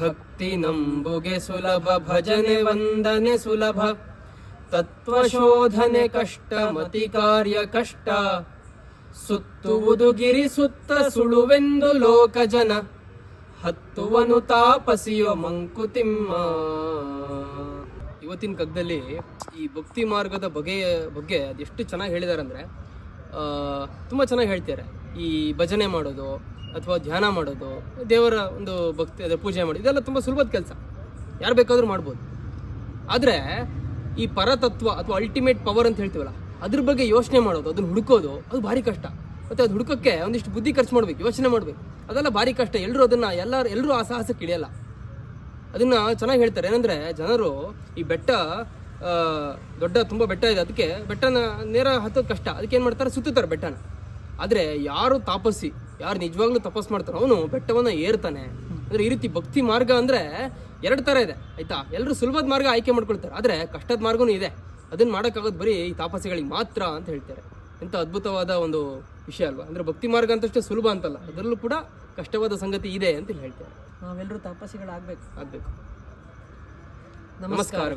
ಭಕ್ತಿ ನಂಬುಗೆ ಸುಲಭ, ಭಜನೆ ವಂದನೆ ಸುಲಭ. ತತ್ವ ಶೋಧನೆ ಕಷ್ಟ, ಮತಿ ಕಾರ್ಯ ಕಷ್ಟ. ಸುತ್ತುವುದು ಗಿರಿ ಸುತ್ತ, ಸುಳುವೆಂದು ಲೋಕ ಜನ. ಹತ್ತುವನು ತಾಪಸಿಯೋ ಮಂಕುತಿಮ್ಮ. ಇವತ್ತಿನ ಕಗ್ಗದಲ್ಲಿ ಈ ಭಕ್ತಿ ಮಾರ್ಗದ ಬಗೆಯ ಬಗ್ಗೆ ಅದೆಷ್ಟು ಚೆನ್ನಾಗಿ ಹೇಳಿದ್ದಾರೆ ಅಂದರೆ ತುಂಬ ಚೆನ್ನಾಗಿ ಹೇಳ್ತಾರೆ ಈ ಭಜನೆ ಮಾಡೋದು ಅಥವಾ ಧ್ಯಾನ ಮಾಡೋದು, ದೇವರ ಒಂದು ಭಕ್ತಿ, ಅದೇ ಪೂಜೆ ಮಾಡೋದು ಇದೆಲ್ಲ ತುಂಬ ಸುಲಭದ ಕೆಲಸ. ಯಾರು ಬೇಕಾದರೂ ಮಾಡ್ಬೋದು. ಆದರೆ ಈ ಪರತತ್ವ ಅಥವಾ ಅಲ್ಟಿಮೇಟ್ ಪವರ್ ಅಂತ ಹೇಳ್ತೀವಲ್ಲ, ಅದ್ರ ಬಗ್ಗೆ ಯೋಚನೆ ಮಾಡೋದು, ಅದನ್ನು ಹುಡುಕೋದು, ಅದು ಭಾರಿ ಕಷ್ಟ. ಮತ್ತು ಅದು ಹುಡುಕೋಕ್ಕೆ ಒಂದಿಷ್ಟು ಬುದ್ಧಿ ಖರ್ಚು ಮಾಡಬೇಕು, ಯೋಚನೆ ಮಾಡಬೇಕು. ಅದೆಲ್ಲ ಭಾರಿ ಕಷ್ಟ. ಎಲ್ಲರೂ ಅದನ್ನು ಎಲ್ಲರೂ ಎಲ್ಲರೂ ಆ ಸಾಹಸಕ್ಕೆ ಇಳಿಯಲ್ಲ. ಅದನ್ನು ಚೆನ್ನಾಗಿ ಹೇಳ್ತಾರೆ. ಏನಂದರೆ ಜನರು ಈ ಬೆಟ್ಟ ದೊಡ್ಡ ತುಂಬ ಬೆಟ್ಟ ಇದೆ. ಅದಕ್ಕೆ ಬೆಟ್ಟನ ನೇರ ಹತ್ತೋದು ಕಷ್ಟ. ಅದಕ್ಕೆ ಏನು ಮಾಡ್ತಾರೆ? ಸುತ್ತುತ್ತಾರೆ ಬೆಟ್ಟನ. ಆದರೆ ಯಾರು ತಾಪಸ್ಸಿ ಯಾರು ನಿಜವಾಗ್ಲೂ ತಪಸ್ ಮಾಡ್ತಾರೋ ಅವನು ಬೆಟ್ಟವನ್ನ ಏರ್ತಾನೆ. ಅಂದ್ರೆ ಈ ರೀತಿ ಭಕ್ತಿ ಮಾರ್ಗ ಅಂದ್ರೆ ಎರಡು ಥರ ಇದೆ ಆಯ್ತಾ? ಎಲ್ಲರೂ ಸುಲಭದ ಮಾರ್ಗ ಆಯ್ಕೆ ಮಾಡ್ಕೊಳ್ತಾರೆ ಆದ್ರೆ ಕಷ್ಟದ ಮಾರ್ಗನೂ ಇದೆ. ಅದನ್ನ ಮಾಡೋಕ್ಕಾಗೋದು ಬರೀ ಈ ತಾಪಸಿಗಳಿಗೆ ಮಾತ್ರ ಅಂತ ಹೇಳ್ತಾರೆ. ಎಂಥ ಅದ್ಭುತವಾದ ಒಂದು ವಿಷಯ ಅಲ್ವಾ? ಅಂದ್ರೆ ಭಕ್ತಿ ಮಾರ್ಗ ಅಂತಷ್ಟೇ ಸುಲಭ ಅಂತಲ್ಲ ಅದರಲ್ಲೂ ಕೂಡ ಕಷ್ಟವಾದ ಸಂಗತಿ ಇದೆ ಅಂತ ಹೇಳ್ತಾರೆ. ನಾವೆಲ್ಲರೂ ತಪಸ್ಸಿಗಳಾಗಬೇಕು ಆಗ್ಬೇಕು. ನಮಸ್ಕಾರ.